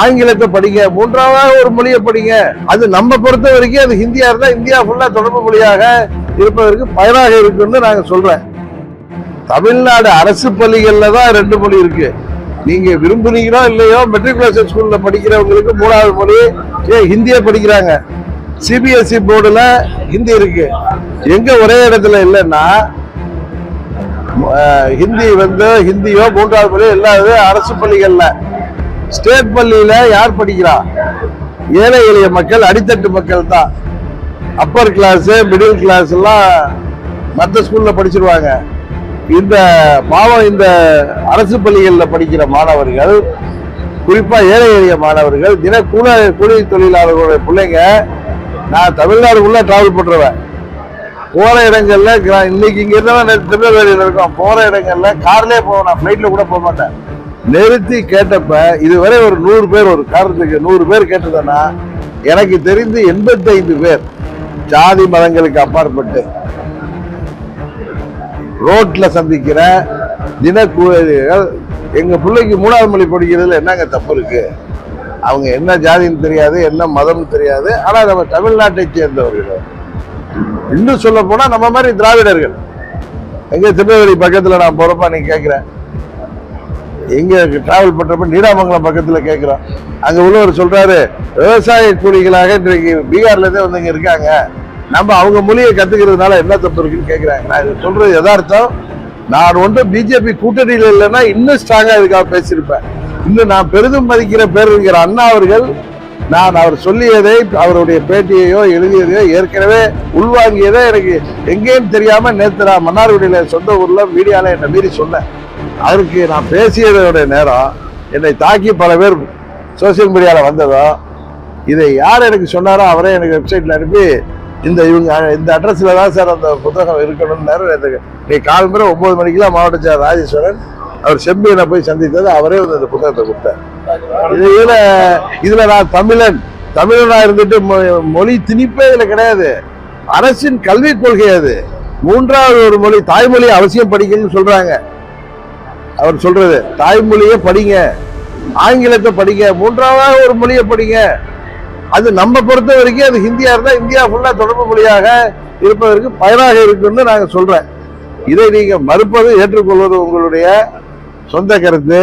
ஆங்கிலத்தை படிங்க மூன்றாவது ஒரு மொழியை படிங்க. அது நம்ம பொறுத்த வரைக்கும் அது ஹிந்தியா இருந்தால் இந்தியா ஃபுல்லாக தொடர்பு மொழியாக இருப்பதற்கு பயனாக இருக்குன்னு நாங்கள் சொல்றேன். தமிழ்நாடு அரசு பள்ளிகளில் தான் ரெண்டு மொழி இருக்கு. நீங்க விரும்புனீங்களோ இல்லையோ மெட்ரிகுலேஷன் ஸ்கூல்ல படிக்கிறவங்களுக்கு மூணாவது மொழி. ஏ ஹிந்தியை படிக்கிறாங்க? சிபிஎஸ்இ போர்டுல ஹிந்தி இருக்கு. எங்க ஒரே இடத்துல இல்லைன்னா ஹிந்தி வந்து ஹிந்தியோ மூன்றாவது மொழியோ இல்லாதது அரசு பள்ளிகள்ல. ஸ்டேட் பள்ளியில யார் படிக்கிறா? ஏழை எளிய மக்கள் அடித்தட்டு மக்கள் தான். அப்பர் கிளாஸ் மிடில் கிளாஸ் எல்லாம் மற்ற ஸ்கூல்ல படிச்சிருவாங்க. இந்த பாவம் இந்த அரசு பள்ளிகளில் படிக்கிற மாணவர்கள் குறிப்பாக ஏழை எளிய மாணவர்கள் தின கூல கூலி தொழிலாளர்களுடைய பிள்ளைங்க நான் தமிழ்நாடுக்குள்ளே டிராவல் பண்ணுறவன் போகிற இடங்களில் கிரா- இன்னைக்கு இங்கே இருந்தாலும் திருநெல்வேலியில் இருக்கோம் போகிற இடங்களில் கார்லேயே போவேன் நான் ஃப்ளைட்டில் கூட போக மாட்டேன். நிறுத்தி கேட்டப்ப இதுவரை ஒரு நூறு பேர் ஒரு காரணத்துக்கு நூறு பேர் கேட்டதுன்னா எனக்கு தெரிந்து எண்பத்தைந்து பேர் ஜாதி மதங்களுக்கு அப்பாற்பட்டு ரோட்ல சந்திக்கிற தினக்கூலிகள் எங்க பிள்ளைக்கு மூணாவது மொழி படிக்கிறதுல என்னங்க தப்பு இருக்கு? அவங்க என்ன ஜாதின்னு தெரியாது என்ன மதம்னு தெரியாது ஆனா நம்ம தமிழ்நாட்டை சேர்ந்தவர்கள். இன்னும் சொல்ல போனா நம்ம மாதிரி திராவிடர்கள். எங்க திருநெல்வேலி பக்கத்துல நான் போறப்ப நீ கேட்குறேன் எங்க டிராவல் பண்றப்ப நீடாமங்கலம் பக்கத்துல கேட்குறோம் அங்க உள்ளவர் சொல்றாரு விவசாய கூலிகளாக இன்றைக்கு பீகார்ல இருந்தே வந்து இங்கே இருக்காங்க. நம்ம அவங்க மொழியை கத்துக்கிறதுனால என்ன தப்பு இருக்குன்னு கேக்குறாங்க. நான் இதை சொல்றது யதார்த்தம். நான் ஒன்று பிஜேபி கூட்டணியில் இல்லைன்னா இன்னும் ஸ்ட்ராங்காக இதுக்காக பேசியிருப்பேன். இன்னும் நான் பெரிதும் மதிக்கிற பேருங்கிற அண்ணா அவர்கள் நான் அவர் சொல்லியதை அவருடைய பேட்டியையோ எழுதியதையோ ஏற்கனவே உள்வாங்கியதை எனக்கு எங்கேயும் தெரியாமல் நேற்று நான் மன்னார்குடியில் சொந்த ஊரில் மீடியாவில் என்னை மீறி சொன்னேன். அதற்கு நான் பேசியதோட நேரம் என்னை தாக்கி பல பேர் சோசியல் மீடியாவில் வந்ததோ இதை யார் எனக்கு சொன்னாரோ அவரே எனக்கு வெப்சைட்டில் அனுப்பி இந்த இவங்க இந்த அட்ரஸில் தான் சார் அந்த புத்தகம் இருக்கணும்னு நேரம் நீ கால் முறை ஒன்பது மணிக்கெல்லாம் மாவட்ட செயலர் ராஜேஸ்வரன் அவர் செம்பியனை போய் சந்தித்தது அவரே வந்து அந்த புத்தகத்தை கொடுத்தார். இதில் இதில் நான் தமிழன் தமிழனாக இருந்துட்டு மொ- மொழி திணிப்பே இதில் கிடையாது. அரசின் கல்விக் கொள்கை அது. மூன்றாவது ஒரு மொழி தாய்மொழி அவசியம் படிக்கணும்னு சொல்கிறாங்க அவர் சொல்றது தாய்மொழியை படிங்க ஆங்கிலத்தை படிங்க மூன்றாவது ஒரு மொழியை படிங்க. அது நம்ம பொறுத்த வரைக்கும் அது ஹிந்தியா இருந்தா இந்தியா ஃபுல்லா தொடர்பு மொழியாக இருப்பதற்கு பயனாக இருக்குன்னு நாங்கள் சொல்றேன். இதை நீங்க மறுப்பது ஏற்றுக்கொள்வது உங்களுடைய சொந்த கருத்து.